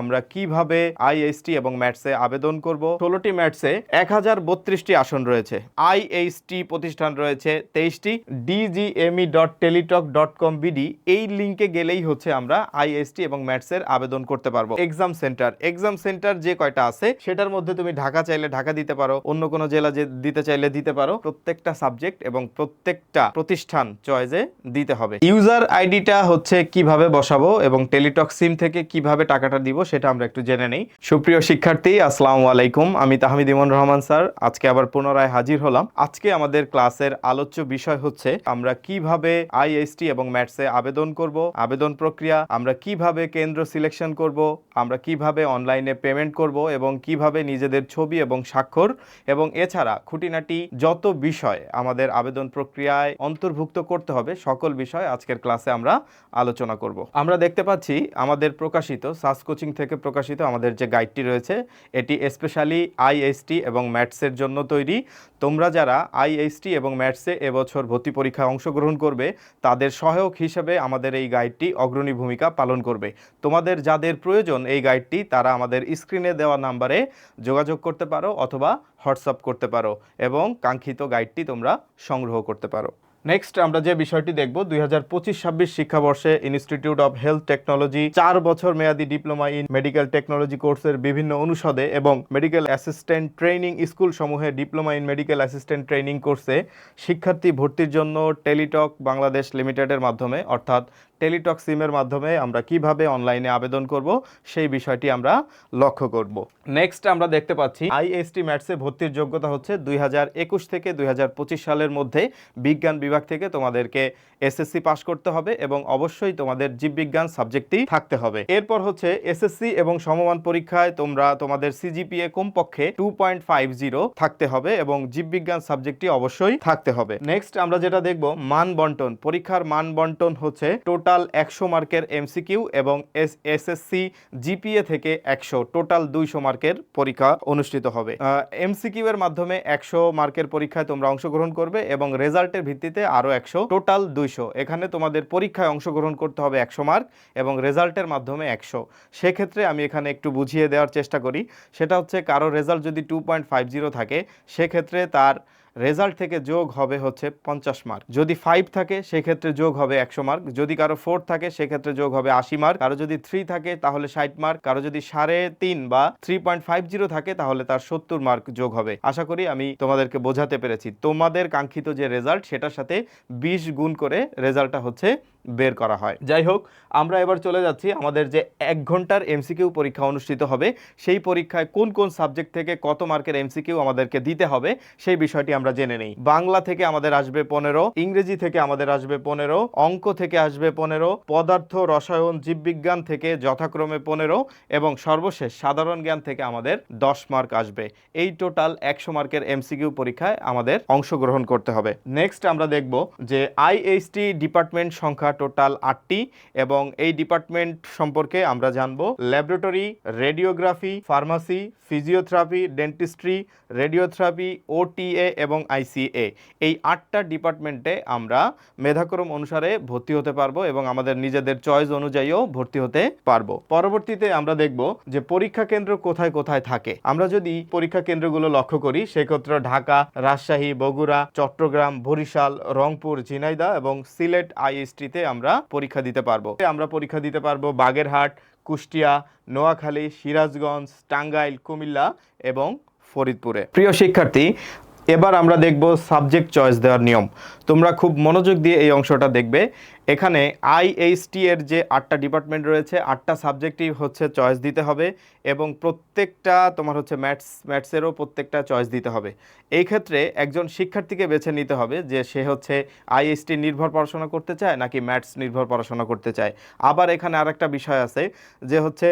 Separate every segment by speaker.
Speaker 1: আমরা কীভাবে আইএসটি এবং ম্যাটসে আবেদন করব? ষোলোটি ম্যাটসে এক হাজার বত্রিশটি আসন রয়েছে। আইএইচটি প্রতিষ্ঠান রয়েছে তেইশটি। DGME dot Teletalk dot com BD এই লিঙ্কে গেলেই হচ্ছে আমরা আইএসটি এবং ম্যাটসের আবেদন করতে পারব। Exam centre. এক্সাম সেন্টার যে কয়টা আছে, সেটার মধ্যে তুমি ঢাকা চাইলে ঢাকা দিতে পারো, অন্য কোনো জেলা যে দিতে চাইলে দিতে পারো। প্রত্যেকটা সাবজেক্ট এবং প্রত্যেকটা প্রতিষ্ঠান চয়েসে দিতে হবে। ইউজার আইডিটা হচ্ছে কীভাবে বসাবো এবং টেলিটক সিম থেকে কীভাবে টাকাটা দিব সেটা আমরা একটু জেনে নেই। সুপ্রিয় শিক্ষার্থী, আসসালামু আলাইকুম। আমি তাহমিদ ইমন রহমান স্যার। আজকে আবার পুনরায় হাজির হলাম। আজকে আমাদের ক্লাসের আলোচ্য বিষয় হচ্ছে, আমরা কীভাবে আইএসটি এবং ম্যাটসে আবেদন করব, আবেদন প্রক্রিয়া, আমরা কীভাবে কেন্দ্র সিলেকশন করব, আমরা কীভাবে অনলাইনে পেমেন্ট করব এবং কীভাবে নিজেদের ছবি এবং স্বাক্ষর এবং এছাড়া খুঁটিনাটি যত বিষয় আমাদের আবেদন প্রক্রিয়ায় অন্তর্ভুক্ত করতে হবে, সকল বিষয় আজকের ক্লাসে আমরা আলোচনা করব। আমরা দেখতে পাচ্ছি, আমাদের প্রকাশিত সাস কোচিং থেকে প্রকাশিত আমাদের যে গাইডটি রয়েছে, এটি স্পেশালি আইএসটি এবং ম্যাটসের জন্য তৈরি। তোমরা যারা আইএসটি এবং ম্যাটসে এবছর ভর্তি পরীক্ষায় অংশগ্রহণ করবে, তাদের সহায়ক হিসেবে আমাদের এই গাইডটি অগ্রণী ভূমিকা পালন করবে। তোমাদের যাদের প্রয়োজন এই গাইডটি, তারা আমাদের স্ক্রিনে দেওয়া নাম্বারে যোগাযোগ করতে পারো অথবা হোয়াটসঅ্যাপ করতে পারো এবং কাঙ্ক্ষিত গাইডটি তোমরা সংগ্রহ করতে পারো। নেক্সট আমরা যে বিষয়টি দেখব, দুই হাজার পঁচিশ ছাব্বিশ শিক্ষাবর্ষে ইনস্টিটিউট অফ হেলথ টেকনোলজি চার বছর মেয়াদী ডিপ্লোমা ইন মেডিকেল টেকনোলজি কোর্সের বিভিন্ন অনুষদে এবং মেডিকেল অ্যাসিস্ট্যান্ট ট্রেনিং স্কুল সমূহে diploma in medical assistant training কোর্সে শিক্ষার্থী ভর্তির জন্য টেলিটক বাংলাদেশ লিমিটেডের মাধ্যমে, অর্থাৎ টেলিটক সিমের মাধ্যমে আমরা কীভাবে অনলাইনে আবেদন করব, সেই বিষয়টি আমরা লক্ষ্য করব। নেক্সট আমরা দেখতে পাচ্ছি, আইএসটি ম্যাটসে ভর্তির যোগ্যতা হচ্ছে দুই হাজার একুশ থেকে দুই হাজার পঁচিশ সালের মধ্যে বিজ্ঞান বিভাগ থেকে তোমাদেরকে এসএসসি পাস করতে হবে এবং অবশ্যই তোমাদের জীববিজ্ঞান সাবজেক্টই থাকতে হবে। এরপর হচ্ছে এসএসসি এবং সমমান পরীক্ষায় তোমরা তোমাদের সিজিপিএ কমপক্ষে টু পয়েন্ট ফাইভ জিরো থাকতে হবে এবং জীববিজ্ঞান সাবজেক্টটি অবশ্যই থাকতে হবে। নেক্সট আমরা যেটা দেখব, মান বন্টন, পরীক্ষার মান বন্টন হচ্ছে টোটাল একশো মার্কের এমসিকিউ এবং এস এসএসসি জিপিএ থেকে একশো, টোটাল দুইশো মার্কের পরীক্ষা অনুষ্ঠিত হবে। এমসিকিউ এর মাধ্যমে একশো মার্কের পরীক্ষায় তোমরা অংশগ্রহণ করবে এবং রেজাল্টের ভিত্তিতে আরও একশো, টোটাল দুইশো। এখানে তোমাদের পরীক্ষায় অংশগ্রহণ করতে হবে একশো মার্ক এবং রেজাল্টের মাধ্যমে একশো। সেক্ষেত্রে আমি এখানে একটু বুঝিয়ে দেওয়ার চেষ্টা করি। সেটা হচ্ছে কারও রেজাল্ট যদি টু পয়েন্ট ফাইভ জিরো থাকে, সেক্ষেত্রে তার রেজাল্ট থেকে যোগ হবে হচ্ছে পঞ্চাশ মার্ক। যদি ফাইভ থাকে, সেক্ষেত্রে যোগ হবে একশো মার্ক। যদি কারও ফোর থাকে, সেক্ষেত্রে যোগ হবে আশি মার্ক। কারও যদি থ্রি থাকে, তাহলে ষাট মার্ক। কারও যদি সাড়ে তিন বা থ্রি পয়েন্ট ফাইভ জিরো থাকে, তাহলে তার সত্তর মার্ক যোগ হবে। আশা করি আমি তোমাদেরকে বোঝাতে পেরেছি। তোমাদের কাঙ্ক্ষিত যে রেজাল্ট, সেটার সাথে বিশ গুণ করে রেজাল্টটা হচ্ছে বের করা হয়। যাই হোক আমরা এবার চলে যাচ্ছি আমাদের যে এক ঘণ্টার এমসিকিউ পরীক্ষা অনুষ্ঠিত হবে, সেই পরীক্ষায় কোন কোন সাবজেক্ট থেকে কত মার্কের এমসিকিউ আমাদেরকে দিতে হবে, সেই বিষয়টি আমরা জেনে নেই। বাংলা থেকে আমাদের আসবে পনেরো, ইংরেজি থেকে আমাদের আসবে পনেরো, অঙ্ক থেকে আসবে পনেরো, পদার্থ, রসায়ন, জীববিজ্ঞান থেকে যথাক্রমে পনেরো, এবং সর্বশেষ সাধারণ জ্ঞান থেকে আমাদের দশ মার্ক আসবে। এই টোটাল একশো মার্কের এমসিকিউ পরীক্ষায় আমাদের অংশগ্রহণ করতে হবে। নেক্সট আমরা দেখব যে আইএইচটি ডিপার্টমেন্ট সংখ্যা টোটাল আটটি এবং এই ডিপার্টমেন্ট সম্পর্কে আমরা জানব laboratory, radiography, pharmacy, physiotherapy, dentistry, radiotherapy, OTA এবং আইসিএ। এই আটটা ডিপার্টমেন্টে আমরা মেধাক্রম অনুসারে ভর্তি হতে পারব এবং আমাদের নিজেদের চয়েস অনুযায়ীও ভর্তি হতে পারব। পরবর্তীতে আমরা দেখব যে পরীক্ষা কেন্দ্র কোথায় কোথায় থাকে। আমরা যদি পরীক্ষা কেন্দ্রগুলো লক্ষ্য করি, সেক্ষেত্রে ঢাকা, রাজশাহী, বগুড়া, চট্টগ্রাম, বরিশাল, রংপুর, ঝিনাইদহ এবং সিলেট, আইএসটিতে আমরা পরীক্ষা দিতে পারব। আমরা পরীক্ষা দিতে পারব বাগেরহাট, কুষ্টিয়া, নোয়াখালী, সিরাজগঞ্জ, টাঙ্গাইল, কুমিল্লা এবং ফরিদপুরে। প্রিয় শিক্ষার্থী এবার আমরা দেখব সাবজেক্ট চয়েস দেওয়ার নিয়ম। তোমরা খুব মনোযোগ দিয়ে এই অংশটা দেখবে। এখানে আইএইচটি এর যে আটটা ডিপার্টমেন্ট রয়েছে, আটটা সাবজেক্টই হচ্ছে চয়েস দিতে হবে এবং প্রত্যেকটা তোমার হচ্ছে ম্যাথস ম্যাথসেরও প্রত্যেকটা চয়েস দিতে হবে। এই ক্ষেত্রে একজন শিক্ষার্থীকে বেছে নিতে হবে যে সে হচ্ছে আইএসটি নির্ভর পড়াশোনা করতে চায় নাকি ম্যাথস নির্ভর পড়াশোনা করতে চায়। আবার এখানে আরেকটা বিষয় আছে যে হচ্ছে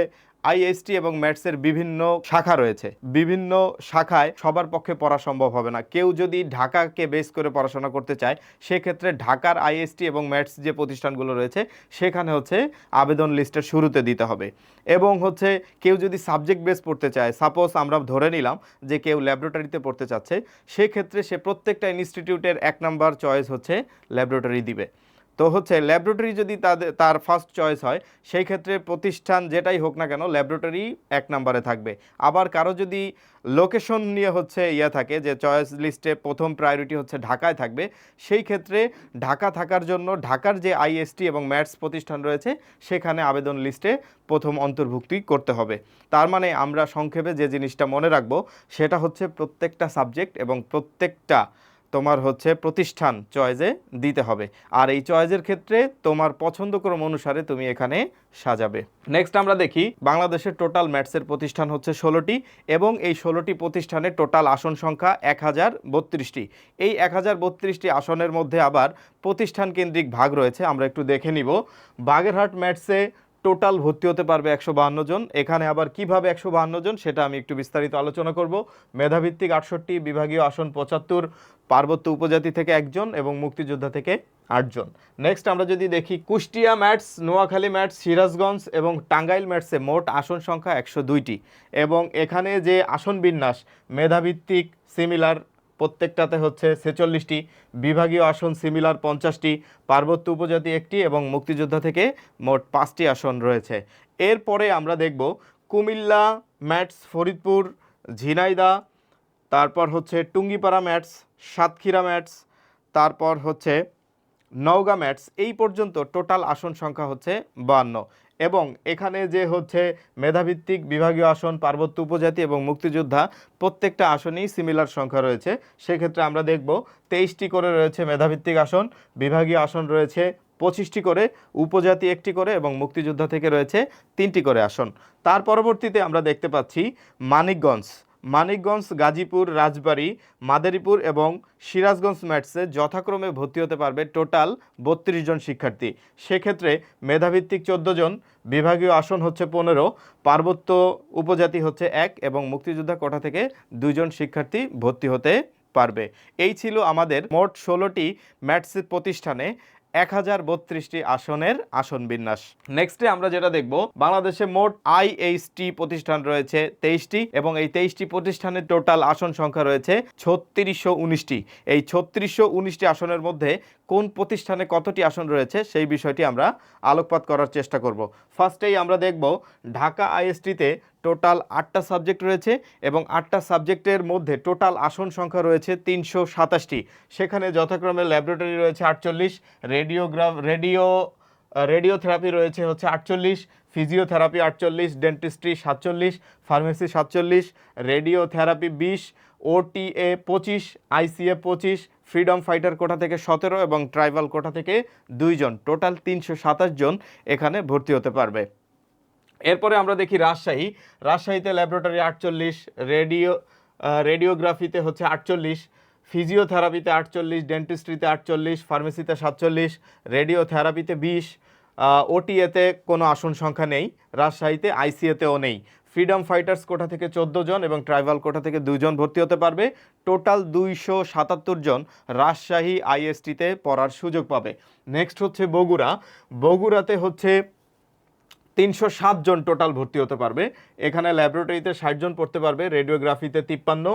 Speaker 1: আইএসটি এবং ম্যাথসের বিভিন্ন শাখা রয়েছে। বিভিন্ন শাখায় সবার পক্ষে পড়া সম্ভব হবে না। কেউ যদি ঢাকাকে বেস করে পড়াশোনা করতে চায়, সেক্ষেত্রে ঢাকার আইএসটি এবং ম্যাথস যে প্রতিষ্ঠানগুলো রয়েছে, সেখানে হচ্ছে আবেদন লিস্টের শুরুতে দিতে হবে। এবং হচ্ছে কেউ যদি সাবজেক্ট বেস পড়তে চায়, সাপোজ আমরা ধরে নিলাম যে কেউ ল্যাবরেটরিতে পড়তে চাচ্ছে, সেক্ষেত্রে সে প্রত্যেকটা ইনস্টিটিউটের এক নাম্বার চয়েস হচ্ছে ল্যাবরেটরি দিবে। তো হচ্ছে ল্যাবরেটরি যদি তাদের, তার ফার্স্ট চয়েস হয়, সেই ক্ষেত্রে প্রতিষ্ঠান যেটাই হোক না কেন ল্যাবরেটরি এক নম্বরে থাকবে। আবার কারও যদি লোকেশন নিয়ে হচ্ছে ইয়ে থাকে যে চয়েস লিস্টে প্রথম প্রায়োরিটি হচ্ছে ঢাকায় থাকবে, সেই ক্ষেত্রে ঢাকা থাকার জন্য ঢাকার যে আইএসটি এবং ম্যাথস প্রতিষ্ঠান রয়েছে, সেখানে আবেদন লিস্টে প্রথম অন্তর্ভুক্তি করতে হবে। তার মানে আমরা সংক্ষেপে যে জিনিসটা মনে রাখব, সেটা হচ্ছে প্রত্যেকটা সাবজেক্ট এবং প্রত্যেকটা তোমার হচ্ছে প্রতিষ্ঠান চয়েজে দিতে হবে। আর এই চয়েজের ক্ষেত্রে তোমার পছন্দ ক্রম অনুসারে তুমি এখানে সাজাবে। নেক্সট আমরা দেখি, বাংলাদেশের টোটাল ম্যাটসের প্রতিষ্ঠান হচ্ছে ষোলোটি এবং এই ষোলোটি প্রতিষ্ঠানের টোটাল আসন সংখ্যা এক হাজার বত্রিশটি। এই এক হাজার বত্রিশটি আসনের মধ্যে আবার প্রতিষ্ঠান কেন্দ্রিক ভাগ রয়েছে, আমরা একটু দেখে নিব। বাগেরহাট ম্যাথসে টোটাল ভর্তি হতে পারবে একশো বাহান্ন জন। এখানে আবার কীভাবে একশো বাহান্ন জন সেটা আমি একটু বিস্তারিত আলোচনা করব। মেধাভিত্তিক আটষট্টি বিভাগীয় আসন পঁচাত্তর, পার্বত্য উপজাতি থেকে একজন এবং মুক্তিযোদ্ধা থেকে আটজন। নেক্সট আমরা যদি দেখি, কুষ্টিয়া ম্যাটস, নোয়াখালী ম্যাটস, সিরাজগঞ্জ এবং টাঙ্গাইল ম্যাটসে মোট আসন সংখ্যা একশো দুইটি। এবং এখানে যে আসন বিন্যাস, মেধাভিত্তিক সিমিলার প্রত্যেকটাতে হচ্ছে ছেচল্লিশটি, বিভাগীয় আসন সিমিলার পঞ্চাশটি, পার্বত্য উপজাতি একটি এবং মুক্তিযোদ্ধা থেকে মোট পাঁচটি আসন রয়েছে। এরপরে আমরা দেখব কুমিল্লা, ম্যাটস, ফরিদপুর ঝিনাইদা তারপর হচ্ছে টুঙ্গিপাড়া ম্যাটস, সাতক্ষীরা ম্যাটস, তারপর হচ্ছে নওগাঁ ম্যাটস। এই পর্যন্ত টোটাল আসন সংখ্যা হচ্ছে বান্ন। এবং এখানে যে হচ্ছে মেধাভিত্তিক বিভাগীয় আসন, পার্বত্য উপজাতি এবং মুক্তিযোদ্ধা প্রত্যেকটা আসনেই সিমিলার সংখ্যা রয়েছে। সেক্ষেত্রে আমরা দেখব তেইশটি করে রয়েছে মেধাভিত্তিক আসন, বিভাগীয় আসন রয়েছে পঁচিশটি করে, উপজাতি একটি করে এবং মুক্তিযোদ্ধা থেকে রয়েছে তিনটি করে আসন। তার পরবর্তীতে আমরা দেখতে পাচ্ছি মানিকগঞ্জ। মানিকগঞ্জ, গাজীপুর, রাজবাড়ী, মাদারীপুর এবং সিরাজগঞ্জ ম্যাটসে যথাক্রমে ভর্তি হতে পারবে টোটাল বত্রিশ জন শিক্ষার্থী। সেক্ষেত্রে মেধাভিত্তিক চোদ্দ জন, বিভাগীয় আসন হচ্ছে পনেরো, পার্বত্য উপজাতি হচ্ছে এক এবং মুক্তিযোদ্ধা কোটা থেকে দুইজন শিক্ষার্থী ভর্তি হতে পারবে। এই ছিল আমাদের মোট ষোলোটি ম্যাটস প্রতিষ্ঠানে। এক হাজার বত্রিশটি আসনের আসন বিন্যাস। নেক্সটে আমরা যেটা দেখব, বাংলাদেশে মোট আইএইচটি প্রতিষ্ঠান রয়েছে তেইশটি এবং এই তেইশটি প্রতিষ্ঠানের টোটাল আসন সংখ্যা রয়েছে ছত্রিশশো উনিশটি। এই ছত্রিশশো উনিশটি আসনের মধ্যে কোন প্রতিষ্ঠানে কতটি আসন রয়েছে সেই বিষয়টি আমরা আলোকপাত করার চেষ্টা করব। ফার্স্টেই আমরা দেখব, ঢাকা আইএসটিতে টোটাল আটটা সাবজেক্ট রয়েছে এবং আটটা সাবজেক্টের মধ্যে টোটাল আসন সংখ্যা রয়েছে তিনশো সাতাশটি। সেখানে যথাক্রমে ল্যাবরেটরি রয়েছে আটচল্লিশ, রেডিওগ্রাফ, রেডিও রেডিওথেরাপি রয়েছে হচ্ছে আটচল্লিশ, ফিজিওথেরাপি আটচল্লিশ, ডেন্টিস্ট্রি সাতচল্লিশ, ফার্মেসি সাতচল্লিশ, রেডিওথেরাপি বিশ, ওটিএ পঁচিশ, আইসিএ পঁচিশ, ফ্রিডম ফাইটার কোটা থেকে সতেরো এবং ট্রাইবাল কোটা থেকে দুইজন টোটাল তিনশো সাতাশ জন এখানে ভর্তি হতে পারবে। এরপরে আমরা দেখি রাজশাহী। রাজশাহীতে ল্যাবরেটরি আটচল্লিশ রেডিও রেডিওগ্রাফিতে হচ্ছে আটচল্লিশ ফিজিওথেরাপিতে আটচল্লিশ ডেন্টিস্ট্রিতে আটচল্লিশ ফার্মেসিতে সাতচল্লিশ রেডিওথেরাপিতে বিশ ওটিএতে কোনো আসন সংখ্যা নেই, রাজশাহীতে আইসিএতেও নেই। ফ্রিডম ফাইটার্স কোটা থেকে চোদ্দ জন এবং ট্রাইবাল কোটা থেকে দুইজন ভর্তি হতে পারবে। টোটাল দুইশো সাতাত্তর জন রাজশাহী আইএসটিতে পড়ার সুযোগ পাবে। নেক্সট হচ্ছে বগুড়া। বগুড়াতে হচ্ছে তিনশো জন টোটাল ভর্তি হতে পারবে। এখানে ল্যাবরেটরিতে ষাট জন পড়তে পারবে, রেডিওগ্রাফিতে তিপ্পান্ন,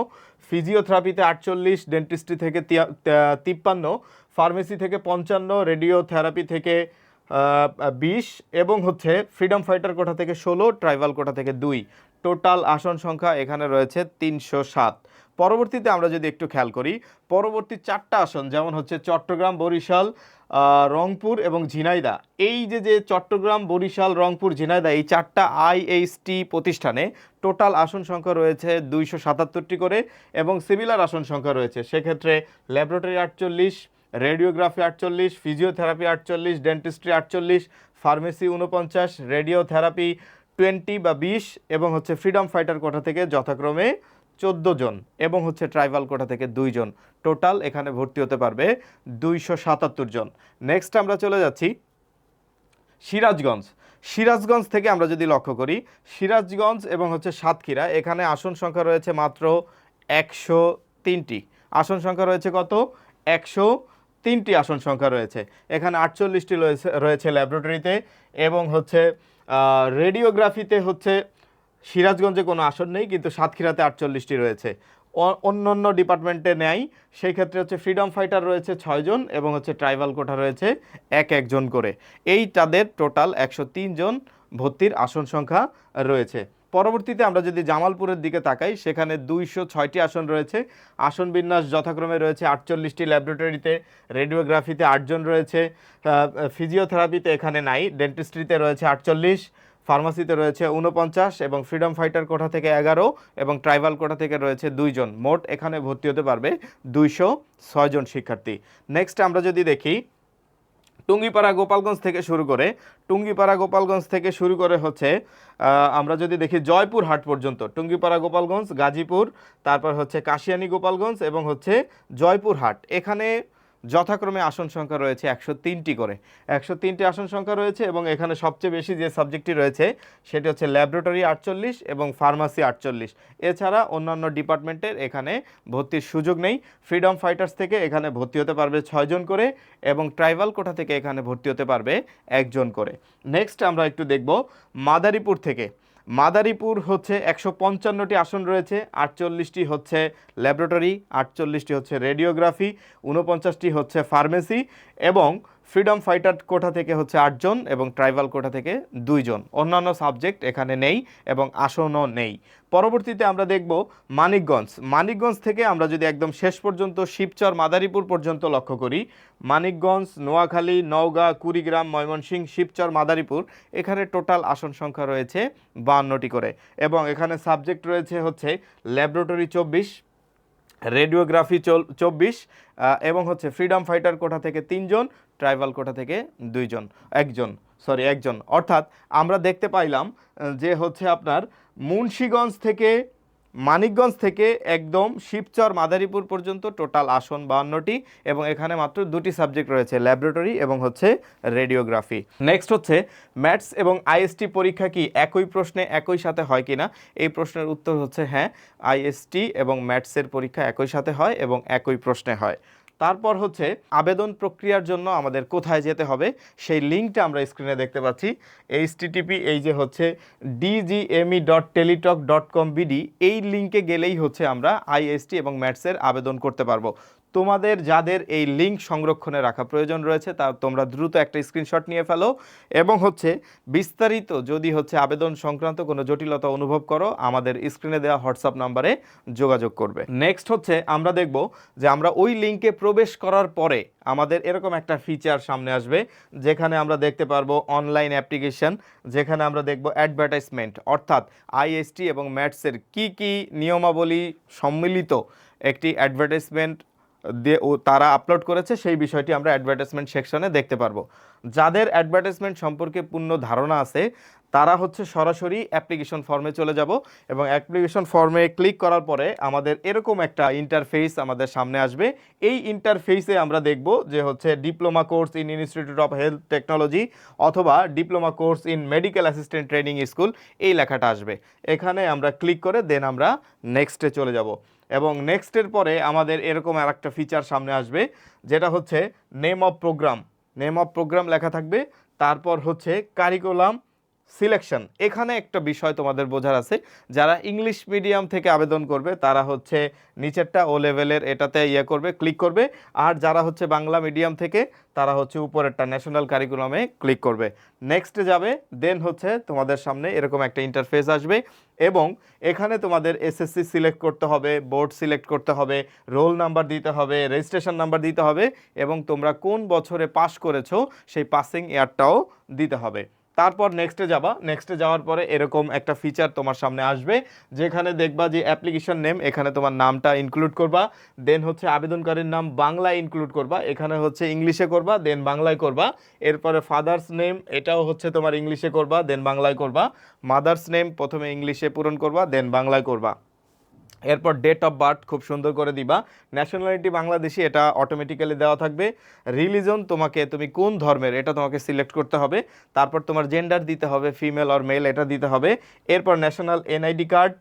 Speaker 1: ফিজিওথেরাপিতে আটচল্লিশ, ডেন্টিস্ট্রি থেকে তিপ্পান্ন, ফার্মেসি থেকে পঞ্চান্ন, রেডিওথেরাপি থেকে বিশ এবং হচ্ছে ফ্রিডম ফাইটার কোটা থেকে ষোলো ট্রাইবাল কোটা থেকে দুই। টোটাল আসন সংখ্যা এখানে রয়েছে তিনশো সাত। পরবর্তীতে আমরা যদি একটু খেয়াল করি, পরবর্তী চারটা আসন যেমন হচ্ছে চট্টগ্রাম, বরিশাল রংপুর এবং ঝিনাইদা এই যে যে চট্টগ্রাম, বরিশাল, রংপুর ঝিনাইদা এই চারটা আইএইচটি প্রতিষ্ঠানে টোটাল আসন সংখ্যা রয়েছে দুইশো সাতাত্তরটি করে এবং সিমিলার আসন সংখ্যা রয়েছে। সেক্ষেত্রে ল্যাবরেটরি আটচল্লিশ, রেডিওগ্রাফি আটচল্লিশ, ফিজিওথেরাপি আটচল্লিশ, ডেন্টিস্ট্রি আটচল্লিশ, ফার্মেসি উনপঞ্চাশ রেডিওথেরাপি টোয়েন্টি বা বিশ এবং হচ্ছে ফ্রিডম ফাইটার কোটা থেকে যথাক্রমে চোদ্দ জন এবং হচ্ছে ট্রাইবাল কোটা থেকে দুইজন টোটাল এখানে ভর্তি হতে পারবে দুইশো সাতাত্তর জন। নেক্সট আমরা চলে যাচ্ছি সিরাজগঞ্জ। সিরাজগঞ্জ থেকে আমরা যদি লক্ষ্য করি, সিরাজগঞ্জ এবং হচ্ছে সাতক্ষীরা, এখানে আসন সংখ্যা রয়েছে মাত্র একশো তিনটি। আসন সংখ্যা রয়েছে কত? একশো তিনটি আসন সংখ্যা রয়েছে। এখানে আটচল্লিশটি রয়েছে রয়েছে ল্যাবরেটরিতে এবং হচ্ছে রেডিওগ্রাফিতে হচ্ছে সিরাজগঞ্জে কোনো আসন নেই, কিন্তু সাতক্ষীরাতে আটচল্লিশটি রয়েছে। অন্য অন্য ডিপার্টমেন্টে নেয় সেই ক্ষেত্রে হচ্ছে ফ্রিডম ফাইটার রয়েছে ছয়জন এবং হচ্ছে ট্রাইবাল কোটা রয়েছে এক একজন করে। এই তাদের টোটাল একশো তিন জন ভর্তির আসন সংখ্যা রয়েছে। পরবর্তীতে আমরা যদি জামালপুরের দিকে তাকাই, সেখানে দুইশো ছয়টি আসন রয়েছে। আসন বিন্যাস যথাক্রমে রয়েছে আটচল্লিশটি ল্যাবরেটরিতে, রেডিওগ্রাফিতে আটজন রয়েছে ফিজিওথেরাপিতে এখানে নাই, ডেন্টিস্ট্রিতে রয়েছে আটচল্লিশ ফার্মাসিতে রয়েছে উনপঞ্চাশ এবং ফ্রিডম ফাইটার কোঠা থেকে এগারো এবং ট্রাইবাল কোঠা থেকে রয়েছে দুইজন। মোট এখানে ভর্তি হতে পারবে দুইশো ছয়জন শিক্ষার্থী। নেক্সট আমরা যদি দেখি, টুঙ্গিপাড়া গোপালগঞ্জ থেকে শুরু করে, টুঙ্গিপাড়া গোপালগঞ্জ থেকে শুরু করে হচ্ছে আমরা যদি দেখি জয়পুর হাট পর্যন্ত, টুঙ্গিপাড়া গোপালগঞ্জ, গাজীপুর, তারপর হচ্ছে কাশিয়ানী গোপালগঞ্জ এবং হচ্ছে জয়পুর হাট এখানে যথাক্রমে আসন সংখ্যা রয়েছে একশো তিনটি করে। একশো তিনটি আসন সংখ্যা রয়েছে এবং এখানে সবচেয়ে বেশি যে সাবজেক্টটি রয়েছে, সেটি হচ্ছে ল্যাবরেটরি আটচল্লিশ এবং ফার্মাসি আটচল্লিশ। এছাড়া অন্যান্য ডিপার্টমেন্টের এখানে ভর্তির সুযোগ নেই। ফ্রিডম ফাইটার্স থেকে এখানে ভর্তি হতে পারবে ছয়জন করে এবং ট্রাইবাল কোঠা থেকে এখানে ভর্তি হতে পারবে একজন করে। নেক্সট আমরা একটু দেখব মাদারীপুর থেকে। মাদারীপুর হচ্ছে একশো পঞ্চান্নটি আসন রয়েছে, আটচল্লিশটি হচ্ছে ল্যাবরেটরি, আটচল্লিশটি হচ্ছে রেডিওগ্রাফি, ঊনপঞ্চাশটি হচ্ছে ফার্মেসি এবং ফ্রিডম ফাইটার কোঠা থেকে হচ্ছে আটজন এবং ট্রাইবাল কোঠা থেকে দুইজন অন্যান্য সাবজেক্ট এখানে নেই এবং আসনও নেই। পরবর্তীতে আমরা দেখব মানিকগঞ্জ। মানিকগঞ্জ থেকে আমরা যদি একদম শেষ পর্যন্ত শিবচর মাদারীপুর পর্যন্ত লক্ষ্য করি, মানিকগঞ্জ, নোয়াখালী, নওগাঁ, কুড়িগ্রাম, ময়মনসিংহ, শিবচর, মাদারীপুর, এখানে টোটাল আসন সংখ্যা রয়েছে বাহান্নটি করে। এবং এখানে সাবজেক্ট রয়েছে হচ্ছে ল্যাবরেটরি চব্বিশ রেডিওগ্রাফি চব্বিশ এবং হচ্ছে ফ্রিডম ফাইটার কোটা থেকে তিনজন, ট্রাইবাল কোটা থেকে দুইজন, একজন সরি একজন। অর্থাৎ আমরা দেখতে পাইলাম যে হচ্ছে আপনার মুন্সীগঞ্জ থেকে মানিকগঞ্জ থেকে একদম শিবচর মাদারীপুর পর্যন্ত টোটাল আসন বাহান্নটি এবং এখানে মাত্র দুটি সাবজেক্ট রয়েছে, ল্যাবরেটরি এবং হচ্ছে রেডিওগ্রাফি। নেক্সট হচ্ছে ম্যাথস এবং আইএসটি পরীক্ষা কি একই প্রশ্নে একই সাথে হয় কি না এই প্রশ্নের উত্তর হচ্ছে হ্যাঁ আইএসটি এবং ম্যাথসের পরীক্ষা একই সাথে হয় এবং একই প্রশ্নে হয়। তারপর হচ্ছে আবেদন প্রক্রিয়ার জন্য আমাদের কোথায় যেতে হবে? সেই লিঙ্কটা আমরা স্ক্রিনে দেখতে পাচ্ছি। এইচ টিটিপি এই যে হচ্ছে DGME dot Teletalk dot com BD এই লিঙ্কে গেলেই হচ্ছে আমরা আইএসটি এবং ম্যাটসের আবেদন করতে পারব। তোমাদের, যাদের এই লিঙ্ক সংরক্ষণে রাখা প্রয়োজন রয়েছে, তা তোমরা দ্রুত একটা স্ক্রিনশট নিয়ে ফেলো এবং হচ্ছে বিস্তারিত যদি হচ্ছে আবেদন সংক্রান্ত কোনো জটিলতা অনুভব করো, আমাদের স্ক্রিনে দেওয়া হোয়াটসঅ্যাপ নাম্বারে যোগাযোগ করবে। নেক্সট হচ্ছে আমরা দেখব যে আমরা ওই লিঙ্কে প্রবেশ করার পরে আমাদের এরকম একটা ফিচার সামনে আসবে, যেখানে আমরা দেখতে পারব অনলাইন অ্যাপ্লিকেশন যেখানে আমরা দেখব অ্যাডভার্টাইজমেন্ট অর্থাৎ আইএসটি এবং ম্যাটসের কি কি নিয়মাবলী সম্মিলিত একটি অ্যাডভার্টাইজমেন্ট তারা আপলোড করেছে, সেই বিষয়টি আমরা অ্যাডভার্টাইজমেন্ট সেকশনে দেখতে পারব। যাদের অ্যাডভার্টাইজমেন্ট সম্পর্কে পূর্ণ ধারণা আছে, তারা হচ্ছে সরাসরি অ্যাপ্লিকেশন ফর্মে চলে যাব এবং অ্যাপ্লিকেশন ফর্মে ক্লিক করার পরে আমাদের এরকম একটা ইন্টারফেস আমাদের সামনে আসবে। এই ইন্টারফেসে আমরা দেখব যে হচ্ছে diploma course in institute of health technology অথবা diploma course in medical assistant training school এই লেখাটা আসবে। এখানে আমরা ক্লিক করে দেন আমরা নেক্সটে চলে যাব। এবং নেক্সটের পরে আমাদের এরকম আর একটা ফিচার সামনে আসবে, যেটা হচ্ছে name of program name of program লেখা থাকবে, তারপর হচ্ছে কারিকুলাম সিলেকশন এখানে একটা বিষয় তোমাদের বোঝার আছে, যারা ইংলিশ মিডিয়াম থেকে আবেদন করবে, তারা হচ্ছে নিচেরটা ও লেভেলের এটাতে ইয়ে করবে ক্লিক করবে। আর যারা হচ্ছে বাংলা মিডিয়াম থেকে, তারা হচ্ছে উপরেরটা ন্যাশনাল কারিকুলামে ক্লিক করবে। নেক্সটে যাবে দেন হচ্ছে তোমাদের সামনে এরকম একটা ইন্টারফেস আসবে এবং এখানে তোমাদের এসএসসি সিলেক্ট করতে হবে বোর্ড সিলেক্ট করতে হবে রোল নাম্বার দিতে হবে রেজিস্ট্রেশন নাম্বার দিতে হবে এবং তোমরা কোন বছরে পাস করেছ, সেই পাসিং ইয়ারটাও দিতে হবে। তারপর নেক্সটে যাবা। নেক্সটে যাওয়ার পরে এরকম একটা ফিচার তোমার সামনে আসবে, যেখানে দেখবা যে অ্যাপ্লিকেশন নেম এখানে তোমার নামটা ইনক্লুড করবা দেন হচ্ছে আবেদনকারীর নাম বাংলা ইনক্লুড করবা, এখানে হচ্ছে ইংলিশে করবা দেন বাংলায় করবা, এরপরে ফাদার্স নেম এটাও হচ্ছে তোমার ইংলিশে করবা দেন বাংলায় করবা মাদার্স নেম প্রথমে ইংলিশে পূরণ করবা দেন বাংলায় করবা। এরপর ডেট অফ বার্থ খুব সুন্দর করে দিবা। ন্যাশনালিটি বাংলাদেশি, এটা অটোমেটিক্যালি দেওয়া থাকবে। রিলিজন তোমাকে, তুমি কোন ধর্মের, এটা তোমাকে সিলেক্ট করতে হবে। তারপর তোমার জেন্ডার দিতে হবে ফিমেল আর মেল এটা দিতে হবে। এরপর ন্যাশনাল এনআইডি কার্ড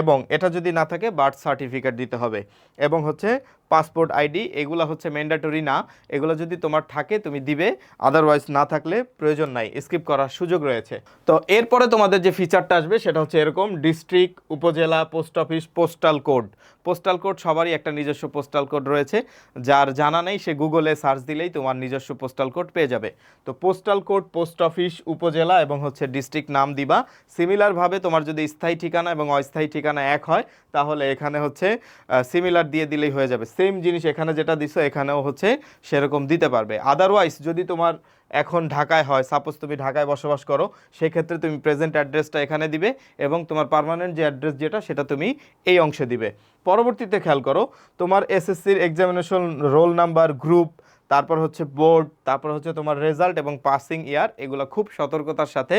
Speaker 1: এবং এটা যদি না থাকে বার্থ সার্টিফিকেট দিতে হবে। এবং হচ্ছে পাসপোর্ট আইডি, এগুলো হচ্ছে ম্যান্ডাটরি না। এগুলো যদি তোমার থাকে, তুমি দিবে। আদারওয়াইজ না থাকলে প্রয়োজন নাই। স্কিপ করার সুযোগ রয়েছে। তো এরপরে তোমাদের যে ফিচারটা আসবে, সেটা হচ্ছে এরকম district upazila post office postal code postal code সবারই একটা নিজস্ব পোস্টাল কোড রয়েছে। যার জানা নেই, সে গুগলে সার্চ দিলেই তোমার নিজস্ব পোস্টাল কোড পেয়ে যাবে। তো পোস্টাল কোড পোস্ট অফিস উপজেলা এবং হচ্ছে ডিস্ট্রিক্ট নাম দিবা। সিমিলারভাবে তোমার যদি স্থায়ী ঠিকানা এবং অস্থায়ী ঠিকানা এক হয়, তাহলে এখানে হচ্ছে সিমিলার দিয়ে দিলেই হয়ে যাবে। সেম জিনিস এখানে যেটা দিছো, এখানেও হচ্ছে সেরকম দিতে পারবে। আদারওয়াইজ যদি তোমার এখন ঢাকায় হয় সাপোজ তুমি ঢাকায় বসবাস করো, সেক্ষেত্রে তুমি প্রেজেন্ট অ্যাড্রেসটা এখানে দিবে এবং তোমার পারমানেন্ট যে অ্যাড্রেস যেটা, সেটা তুমি এই অংশে দিবে। পরবর্তীতে খেয়াল করো, তোমার এসএসসির এক্সামিনেশন রোল নাম্বার গ্রুপ তারপর হচ্ছে বোর্ড তারপর হচ্ছে তোমার রেজাল্ট এবং পাসিং ইয়ার এগুলো খুব সতর্কতার সাথে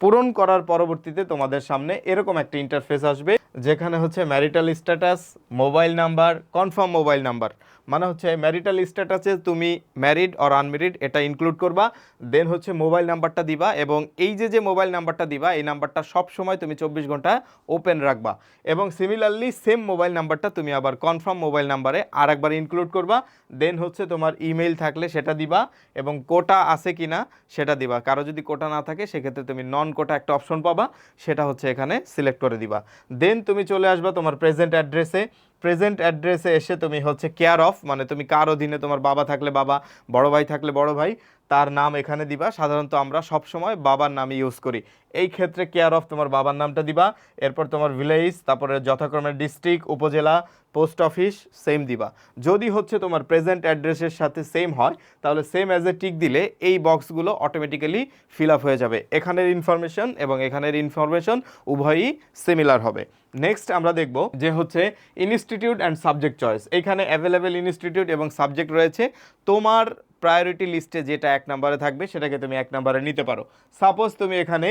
Speaker 1: পূরণ করার পরবর্তীতে তোমাদের সামনে এরকম একটা ইন্টারফেস আসবে, যেখানে হচ্ছে marital status mobile number confirm mobile number মানে হচ্ছে ম্যারিটাল স্ট্যাটাসে তুমি ম্যারিড অর আনম্যারিড এটা ইনক্লুড করবা দেন হচ্ছে মোবাইল নাম্বারটা দিবা এবং এই যে যে মোবাইল নাম্বারটা দিবা, এই নাম্বারটা সব সময় তুমি চব্বিশ ঘণ্টা ওপেন রাখবা এবং সিমিলারলি সেম মোবাইল নাম্বারটা তুমি আবার কনফার্ম মোবাইল নাম্বারে আর একবার ইনক্লুড করবা দেন হচ্ছে তোমার ইমেইল থাকলে সেটা দিবা এবং কোটা আছে কি না সেটা দিবা। কারও যদি কোটা না থাকে, সেক্ষেত্রে তুমি নন কোটা একটা অপশন পাবা, সেটা হচ্ছে এখানে সিলেক্ট করে দিবা। দেন তুমি চলে আসবা তোমার প্রেজেন্ট অ্যাড্রেসে প্রেজেন্ট অ্যাড্রেসে এসে তুমি হচ্ছে কেয়ার অফ মানে তুমি কার অধীনে তোমার বাবা থাকলে বাবা, বড় ভাই থাকলে বড় ভাই, তার নাম এখানে দিবা। সাধারণত আমরা সব সময় বাবার নাম ইউজ করি। এই ক্ষেত্রে কেয়ার অফ তোমার বাবার নামটা দিবা। এরপর তোমার ভিলেজ তারপরে যথাক্রমে district upazila post office same দিবা। যদি হচ্ছে তোমার প্রেজেন্ট অ্যাড্রেসের সাথে সেম হয়, তাহলে সেম অ্যাজ এ টিক দিলে এই বক্সগুলো অটোমেটিক্যালি ফিল আপ হয়ে যাবে। এখানের ইনফরমেশন এবং এখানের ইনফরমেশন উভয়ই সিমিলার হবে। নেক্সট আমরা দেখব যে হচ্ছে ইনস্টিটিউট অ্যান্ড সাবজেক্ট চয়েস এখানে অ্যাভেলেবেল ইনস্টিটিউট এবং সাবজেক্ট রয়েছে। তোমার প্রায়োরিটি লিস্টে যেটা এক নম্বরে থাকবে, সেটাকে তুমি এক নম্বরে নিতে পারো। সাপোজ তুমি এখানে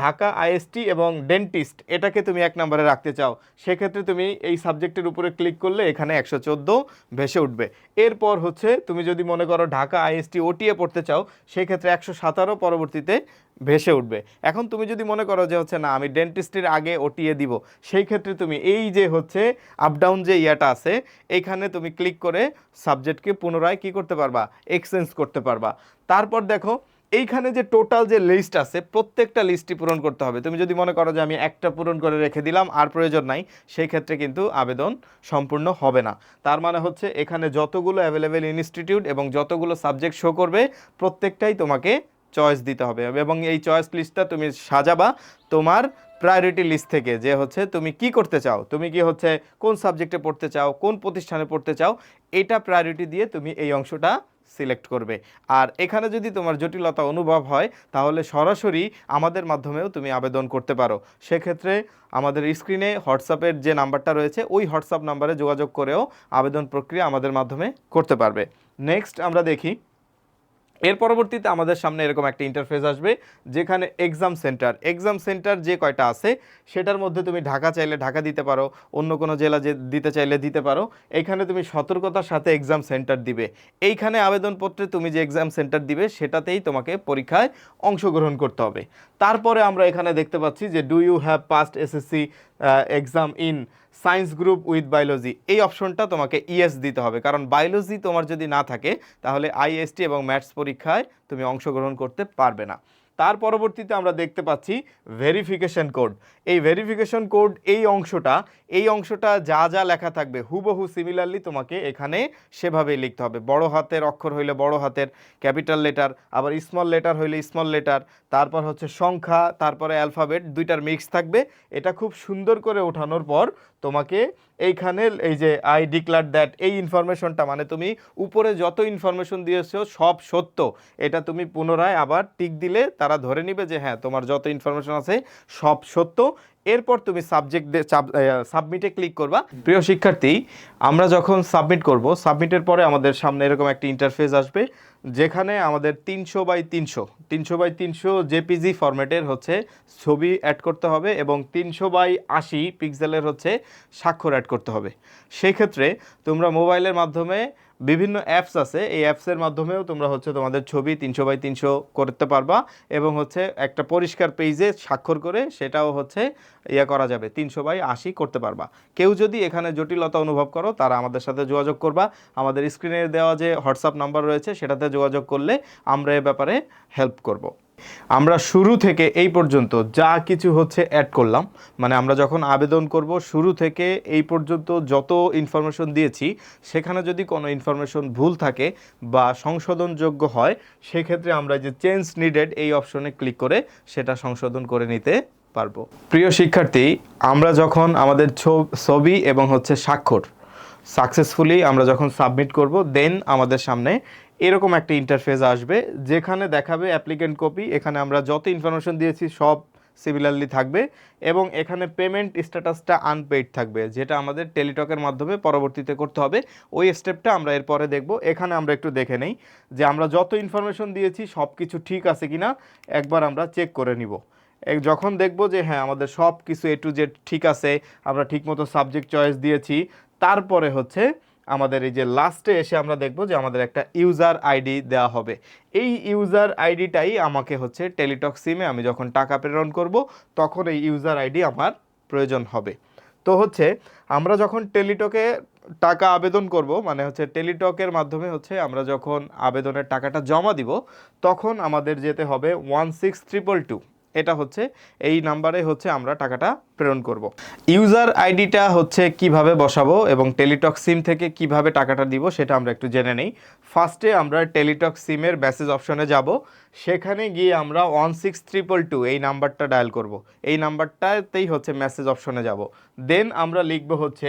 Speaker 1: ঢাকা আইএসটি এবং ডেন্টিস্ট এটাকে তুমি এক নম্বরে রাখতে চাও। সেক্ষেত্রে তুমি এই সাবজেক্টের উপরে ক্লিক করলে এখানে একশো চোদ্দ ভেসে উঠবে। এরপর হচ্ছে, তুমি যদি মনে করো ঢাকা আইএসটি ওটিএ পড়তে চাও, সেক্ষেত্রে একশো সাতারো পরবর্তীতে ভেসে উঠবে। এখন তুমি যদি মনে করো যে হচ্ছে, না, আমি ডেন্টিস্টের আগে ওটিয়ে দিব, সেই ক্ষেত্রে তুমি এই যে হচ্ছে আপ ডাউন যে ইয়াটা আছে এইখানে তুমি ক্লিক করে সাবজেক্টকে পুনরায় কি করতে পারবা? এক্সচেঞ্জ করতে পারবা। তারপর দেখো, এইখানে যে টোটাল যে লিস্ট আছে, প্রত্যেকটা লিস্টই পূরণ করতে হবে। তুমি যদি মনে করো যে আমি একটা পূরণ করে রেখে দিলাম, আর প্রয়োজন নাই, সেই ক্ষেত্রে কিন্তু আবেদন সম্পূর্ণ হবে না। তার মানে হচ্ছে, এখানে যতগুলো অ্যাভেলেবেল ইনস্টিটিউট এবং যতগুলো সাবজেক্ট শো করবে, প্রত্যেকটাই তোমাকে চয়েস দিতে হবে। এবং এই চয়েস লিস্টটা তুমি সাজাবা তোমার প্রায়োরিটি লিস্ট থেকে যে হচ্ছে তুমি কি করতে চাও, তুমি কি হচ্ছে কোন সাবজেক্টে পড়তে চাও, কোন প্রতিষ্ঠানে পড়তে চাও, এটা প্রায়োরিটি দিয়ে তুমি এই অংশটা সিলেক্ট করবে। আর এখানে যদি তোমার জটিলতা অনুভব হয়, তাহলে সরাসরি আমাদের মাধ্যমেও তুমি আবেদন করতে পারো। সেক্ষেত্রে আমাদের স্ক্রিনে হোয়াটসঅ্যাপের যে নাম্বারটা রয়েছে, ওই হোয়াটসঅ্যাপ নাম্বারে যোগাযোগ করেও আবেদন প্রক্রিয়া আমাদের মাধ্যমে করতে পারবে। নেক্সট আমরা দেখি এর পরবর্তীতে আমাদের সামনে এরকম একটা ইন্টারফেস আসবে, যেখানে এক্সাম সেন্টার এক্সাম সেন্টার যে কয়টা আছে, সেটার মধ্যে তুমি ঢাকা চাইলে ঢাকা দিতে পারো, অন্য কোনো জেলা যে দিতে চাইলে দিতে পারো। এখানে তুমি সতর্কতার সাথে এক্সাম সেন্টার দিবে। এইখানে আবেদনপত্রে তুমি যে এক্সাম সেন্টার দিবে, সেটাতেই তোমাকে পরীক্ষায় অংশগ্রহণ করতে হবে। তারপরে আমরা এখানে দেখতে পাচ্ছি যে do you have passed SSC exam in science group with biology. এই অপশনটা তোমাকে ইএস দিতে হবে। কারণ বায়োলজি তোমার যদি না থাকে, তাহলে আইএসটি এবং ম্যাথস পরীক্ষায় তুমি অংশগ্রহণ করতে পারবে না। তার পরবর্তীতে আমরা দেখতে পাচ্ছি ভেরিফিকেশন কোড। এই ভেরিফিকেশন কোড এই অংশটা এই অংশটা যা যা লেখা থাকবে, হুবহু সিমিলারলি তোমাকে এখানে সেভাবেই লিখতে হবে। বড় হাতের অক্ষর হইলে বড় হাতের, ক্যাপিটাল লেটার, আবার স্মল লেটার হইলে স্মল লেটার তারপর হচ্ছে সংখ্যা, তারপরে অ্যালফাবেট দুইটার মিক্স থাকবে। এটা খুব সুন্দর করে ওঠানোর পর তোমাকে এইখানে এই যে আই ডিক্লার দ্যাট এই ইনফরমেশনটা মানে তুমি উপরে যত ইনফরমেশন দিয়েছ সব সত্য। এটা তুমি পুনরায় আবার টিক দিলে তারা ধরে নিবে যে হ্যাঁ তোমার যত ইনফরমেশন আছে সব সত্য। এরপর তুমি সাবজেক্ট সাবমিটে ক্লিক করবা। প্রিয় শিক্ষার্থী, আমরা যখন সাবমিট করব সাবমিটের পরে আমাদের সামনে এরকম একটা ইন্টারফেস আসবে। যেখানে আমাদের তিনশো বাই তিনশো তিনশো বাই তিনশো জেপিজি ফরম্যাটের হচ্ছে ছবি অ্যাড করতে হবে এবং তিনশো বাই আশি পিক্সেলের হচ্ছে স্বাক্ষর অ্যাড করতে হবে। সেক্ষেত্রে তোমরা মোবাইলের মাধ্যমে বিভিন্ন অ্যাপস আছে। এই অ্যাপসের মাধ্যমেও তোমরা হচ্ছে তোমাদের ছবি তিনশো বাই তিনশো করতে পারবা এবং হচ্ছে একটা পরিষ্কার পেজে স্বাক্ষর করে সেটাও হচ্ছে ইয়ে করা যাবে, তিনশো বাই আশি করতে পারবা। কেউ যদি এখানে জটিলতা অনুভব করো, তারা আমাদের সাথে যোগাযোগ করবা। আমাদের স্ক্রিনে দেওয়া যে হোয়াটসঅ্যাপ নাম্বার রয়েছে, সেটাতে যোগাযোগ করলে আমরা এ ব্যাপারে হেল্প করব। আমরা শুরু থেকে এই পর্যন্ত যা কিছু হচ্ছে অ্যাড করলাম। মানে আমরা যখন আবেদন করব, শুরু থেকে এই পর্যন্ত যত ইনফরমেশন দিয়েছি, সেখানে যদি কোনো ইনফরমেশন ভুল থাকে বা সংশোধনযোগ্য হয়, সেক্ষেত্রে আমরা যে চেঞ্জ নিডেড এই অপশনে ক্লিক করে সেটা সংশোধন করে নিতে পারব। প্রিয় শিক্ষার্থী, আমরা যখন আমাদের ছবি এবং হচ্ছে স্বাক্ষর সাকসেসফুলি আমরা যখন সাবমিট করব দেন আমাদের সামনে এরকম একটা ইন্টারফেস আসবে, যেখানে দেখাবে অ্যাপ্লিকেন্ট কপি এখানে আমরা যত ইনফরমেশন দিয়েছি সব সিমিলারলি থাকবে, এবং এখানে পেমেন্ট স্ট্যাটাসটা আনপেইড থাকবে, যেটা আমাদের টেলিটকের মাধ্যমে পরবর্তীতে করতে হবে। ওই স্টেপটা আমরা এরপরে দেখব। এখানে আমরা একটু দেখে নেই যে আমরা যত ইনফরমেশন দিয়েছি সব কিছু ঠিক আছে কিনা, একবার আমরা চেক করে নিব। যখন দেখব যে হ্যাঁ আমাদের সব কিছু এ টু জেড ঠিক আছে, আমরা ঠিকমতো সাবজেক্ট চয়েস দিয়েছি, তারপরে হচ্ছে আমাদের এই যে লাস্টে এসে আমরা দেখব যে আমাদের একটা ইউজার আইডি দেওয়া হবে। এই ইউজার আইডিটাই আমাকে হচ্ছে টেলিটক সিমে আমি যখন টাকা প্রেরণ করব, তখন এই ইউজার আইডি আমার প্রয়োজন হবে। তো হচ্ছে, আমরা যখন টেলিটকে টাকা আবেদন করব মানে হচ্ছে টেলিটকের মাধ্যমে হচ্ছে আমরা যখন আবেদনের টাকাটা জমা দিব, তখন আমাদের যেতে হবে ওয়ান সিক্স ট্রিপল টু এটা হচ্ছে, এই নাম্বারে হচ্ছে আমরা টাকাটা প্রেরণ করব। ইউজার আইডিটা হচ্ছে কীভাবে বসাবো এবং টেলিটক সিম থেকে কীভাবে টাকাটা দিব সেটা আমরা একটু জেনে নেই। ফার্স্টে আমরা টেলিটক সিমের মেসেজ অপশনে যাব। সেখানে গিয়ে আমরা ওয়ান সিক্স ট্রিপল টু এই নাম্বারটা ডায়াল করব। এই নাম্বারটাতেই হচ্ছে মেসেজ অপশনে যাব। দেন আমরা লিখব হচ্ছে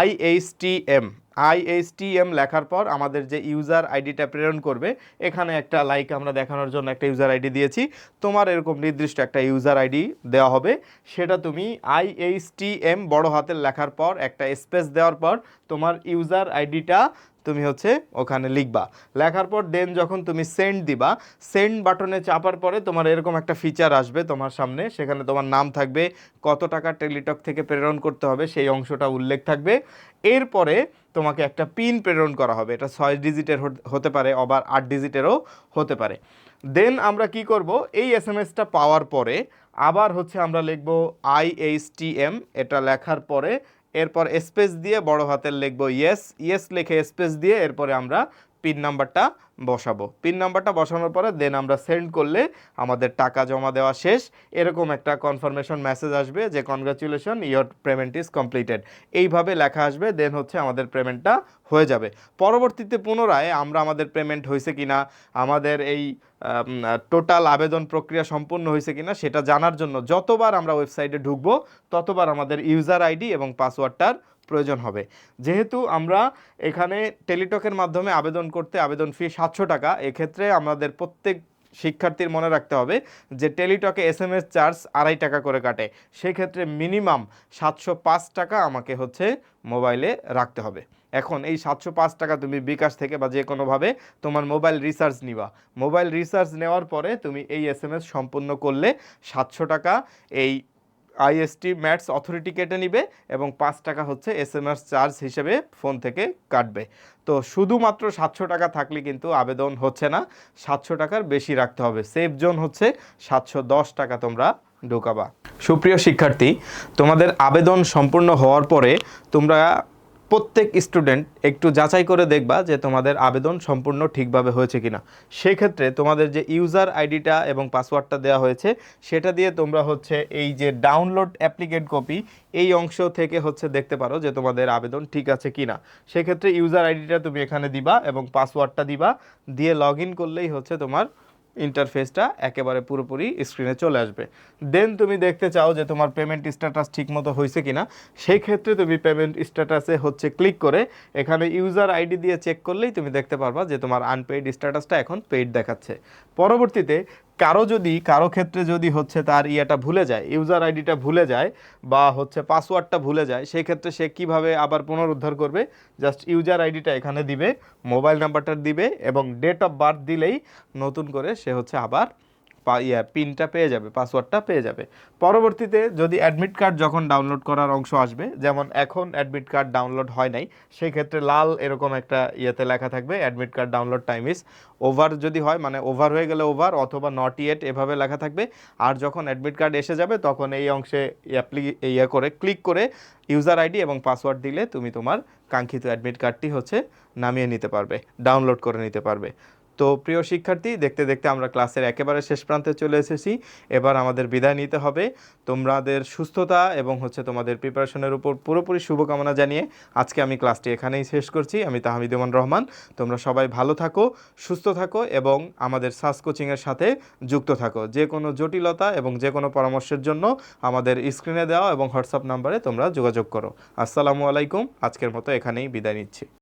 Speaker 1: আইএইচটিএম আইএইচটিএম লেখার পর আমাদের যে ইউজার আইডিটা প্রেরণ করবে, এখানে একটা লাইক আমরা দেখানোর জন্য একটা ইউজার আইডি দিয়েছি। তোমার এরকম নির্দিষ্ট একটা ইউজার আইডি দেওয়া হবে। সেটা তুমি আইএসটিএম বড় হাতের লেখার পর, একটা স্পেস দেওয়ার পর তোমার ইউজার আইডিটা তুমি হচ্ছে ওখানে লিখবা। লেখার পর দেন যখন তুমি সেন্ড দিবা সেন্ড বাটনে চাপার পরে তোমার এরকম একটা ফিচার আসবে তোমার সামনে, সেখানে তোমার নাম থাকবে, কত টাকা টেলিটক থেকে প্রেরণ করতে হবে, সেই অংশটা উল্লেখ থাকবে। এরপরে তোমাকে একটা পিন প্রেরণ করা হবে, এটা ছয় ডিজিটের হতে- পারে, আবার আট ডিজিটেরও হতে পারে। দেন আমরা কি করব, এই এস এম এসটা পাওয়ার পরে আবার হচ্ছে আমরা লিখব আইএইচটিএম এটা লেখার পরে এরপর স্পেস দিয়ে বড় হাতের লিখব ইয়েস ইয়েস লিখে স্পেস দিয়ে এরপরে আমরা পিন নাম্বারটা বসাবো। পিন নাম্বারটা বসানোর পরে দেন আমরা সেন্ড করলে আমাদের টাকা জমা দেওয়া শেষ। এরকম একটা কনফার্মেশন মেসেজ আসবে যে congratulation your payment is completed এইভাবে লেখা আসবে দেন হচ্ছে আমাদের পেমেন্টটা হয়ে যাবে। পরবর্তীতে পুনরায় আমরা আমাদের পেমেন্ট হয়েছে কিনা, আমাদের এই টোটাল আবেদন প্রক্রিয়া সম্পূর্ণ হয়েছে কিনা সেটা জানার জন্য যতবার আমরা ওয়েবসাইটে ঢুকবো, ততবার আমাদের ইউজার আইডি এবং পাসওয়ার্ডটার প্রয়োজন হবে। যেহেতু আমরা এখানে টেলিটকের মাধ্যমে আবেদন করতে আবেদন ফি সাতশো টাকা, এক্ষেত্রে আমাদের প্রত্যেক শিক্ষার্থীর মনে রাখতে হবে যে টেলিটকে এস এম এস চার্জ আড়াই টাকা করে কাটে। সেক্ষেত্রে মিনিমাম সাতশো পাঁচ টাকা আমাকে হচ্ছে মোবাইলে রাখতে হবে। এখন এই সাতশো পাঁচ টাকা তুমি বিকাশ থেকে বা যে কোনোভাবে তোমার মোবাইল রিচার্জ নিবা। মোবাইল রিচার্জ নেওয়ার পরে তুমি এই এস এম এস সম্পূর্ণ করলে সাতশো টাকা এই আইএসটি ম্যাটস অথরিটি কেটে নিবে এবং পাঁচ টাকা হচ্ছে এস এম এস চার্জ হিসেবে ফোন থেকে কাটবে। তো শুধুমাত্র সাতশো টাকা থাকলে কিন্তু আবেদন হচ্ছে না, সাতশো টাকার বেশি রাখতে হবে। সেফ জোন হচ্ছে সাতশো দশ টাকা তোমরা ঢোকাবা। সুপ্রিয় শিক্ষার্থী, তোমাদের আবেদন সম্পূর্ণ হওয়ার পরে তোমরা প্রত্যেক স্টুডেন্ট একটু যাচাই করে দেখবা যে তোমাদের আবেদন সম্পূর্ণ ঠিকভাবে হয়েছে কিনা। সেক্ষেত্রে তোমাদের যে ইউজার আইডিটা এবং পাসওয়ার্ডটা দেওয়া হয়েছে, সেটা দিয়ে তোমরা হচ্ছে এই যে ডাউনলোড অ্যাপ্লিকেট কপি, এই অংশ থেকে হচ্ছে দেখতে পারো যে তোমাদের আবেদন ঠিক আছে কিনা। সেক্ষেত্রে ইউজার আইডিটা তুমি এখানে দিবা এবং পাসওয়ার্ডটা দিবা, দিয়ে লগ করলেই হচ্ছে তোমার ইন্টারফেসটা একেবারে পুরোপুরি স্ক্রিনে চলে আসবে। দেন তুমি দেখতে চাও যে তোমার পেমেন্ট স্ট্যাটাস ঠিকমতো হয়েছে কি না সেই ক্ষেত্রে তুমি পেমেন্ট স্ট্যাটাসে হচ্ছে ক্লিক করে এখানে ইউজার আইডি দিয়ে চেক করলেই তুমি দেখতে পারবা যে তোমার আনপেইড স্ট্যাটাসটা এখন পেইড দেখাচ্ছে। পরবর্তীতে কারও যদি, কারও ক্ষেত্রে যদি হচ্ছে তার ইয়েটা ভুলে যায়, ইউজার আইডিটা ভুলে যায় বা হচ্ছে পাসওয়ার্ডটা ভুলে যায়, সেই ক্ষেত্রে সে কীভাবে আবার পুনরুদ্ধার করবে? জাস্ট ইউজার আইডিটা এখানে দিবে, মোবাইল নাম্বারটা দিবে এবং ডেট অফ বার্থ দিলেই নতুন করে সে হচ্ছে আবার ইয়া, পিনটা পেয়ে যাবে, পাসওয়ার্ডটা পেয়ে যাবে। পরবর্তীতে যদি অ্যাডমিট কার্ড যখন ডাউনলোড করার অংশ আসবে, যেমন এখন অ্যাডমিট কার্ড ডাউনলোড হয় নাই সেই ক্ষেত্রে লাল এরকম একটা ইয়েতে লেখা থাকবে admit card download time is over যদি হয় মানে ওভার হয়ে গেলে ওভার অথবা নট ইয়েট এভাবে লেখা থাকবে। আর যখন অ্যাডমিট কার্ড এসে যাবে, তখন এই অংশে অ্যাপ্লি ইয়ে করে ক্লিক করে ইউজার আইডি এবং পাসওয়ার্ড দিলে তুমি তোমার কাঙ্ক্ষিত অ্যাডমিট কার্ডটি হচ্ছে নামিয়ে নিতে পারবে ডাউনলোড করে নিতে পারবে। তো প্রিয় শিক্ষার্থী, দেখতে দেখতে আমরা ক্লাসের একেবারে শেষ প্রান্তে চলে এসেছি। এবার আমাদের বিদায় নিতে হবে। তোমাদের সুস্থতা এবং হচ্ছে তোমাদের প্রিপারেশনের উপর পুরোপুরি শুভকামনা জানিয়ে আজকে আমি ক্লাসটি এখানেই শেষ করছি। আমি তাহমিদুমান রহমান। তোমরা সবাই ভালো থাকো, সুস্থ থাকো এবং আমাদের সাস কোচিংয়ের সাথে যুক্ত থাকো। যে কোনো জটিলতা এবং যে কোনো পরামর্শের জন্য আমাদের স্ক্রিনে দেওয়া এবং হোয়াটসঅ্যাপ নাম্বারে তোমরা যোগাযোগ করো। আসসালামু আলাইকুম। আজকের মতো এখানেই বিদায় নিচ্ছি।